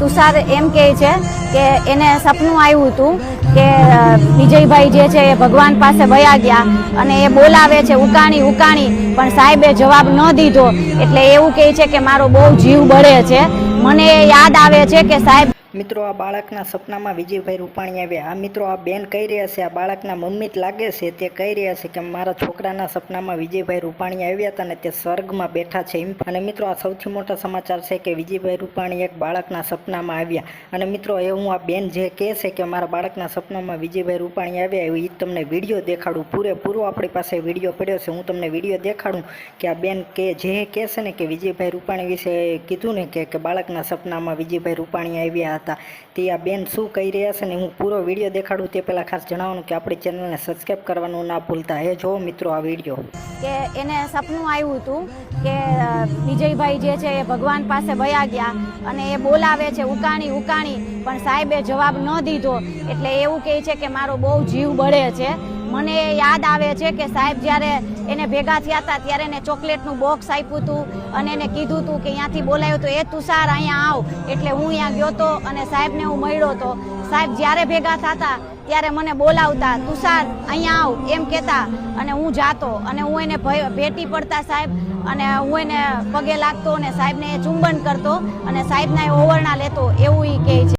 તુષાર એમ કહે છે કે એને સપનું આવ્યું હતું કે વિજયભાઈ જે છે એ ભગવાન પાસે વયા ગયા અને એ બોલાવે છે, ઉકાણી ઉકાણી. પણ સાહેબે જવાબ ન દીધો. એટલે એવું કહે છે કે, મારો બહુ જીવ બળે છે. મને યાદ આવે છે કે સાહેબ મિત્રો, આ બાળકના સપનામાં વિજયભાઈ રૂપાણી આવ્યા. આ મિત્રો, આ બેન કહી રહ્યા છે, આ બાળકના મમ્મી જ લાગે છે. તે કહી રહ્યા છે કે મારા છોકરાના સપનામાં વિજયભાઈ રૂપાણી આવ્યા હતા અને તે સ્વર્ગમાં બેઠા છે એમ. અને મિત્રો, આ સૌથી મોટા સમાચાર છે કે વિજયભાઈ રૂપાણી એક બાળકના સપનામાં આવ્યા. અને મિત્રો, એ હું આ બેન જે કહે છે કે મારા બાળકના સપનામાં વિજયભાઈ રૂપાણી આવ્યા એવું એ તમને વીડિયો દેખાડું. પૂરેપૂરો આપણી પાસે વીડિયો પડ્યો છે. હું તમને વીડિયો દેખાડું કે આ બેન કે જે કહે છે ને કે વિજયભાઈ રૂપાણી વિશે કીધું ને કે કે બાળકના સપનામાં વિજયભાઈ રૂપાણી આવ્યા હતા. તે આ બેન શું કહી રહ્યા છે ને હું પૂરો વીડિયો દેખાડું તે પહેલાં ખાસ જણાવવાનું કે આપણી ચેનલને સબસ્ક્રાઈબ કરવાનું ના ભૂલતા. એ જો મિત્રો આ વીડિયો. કે એને સપનું આવ્યું હતું કે વિજયભાઈ જે છે એ ભગવાન પાસે વયા ગયા અને એ બોલાવે છે, ઉકાણી ઉકાણી. પણ સાહેબે જવાબ ન દીધો. એટલે એવું કહે છે કે, મારો બહુ જીવ બળે છે. મને યાદ આવે છે કે સાહેબ જ્યારે એને ભેગા થયા હતા, ત્યારે એને ચોકલેટનું બોક્સ આપ્યું હતું અને એને કીધું હતું કે અહીંયાથી બોલાયું તો એ તુષાર અહીંયા આવ. એટલે હું અહીંયા ગયો તો અને સાહેબને હું મળ્યો તો. સાહેબ જ્યારે ભેગા થતા, ત્યારે મને બોલાવતા તુષાર અહીંયા આવ. એમ કહેતા અને હું જાતો અને હું એને ભેટી પડતા સાહેબ અને હું એને પગે લાગતો અને સાહેબને ચુંબન કરતો અને સાહેબના એ ઓવરણા લેતો, એવું એ કહે છે.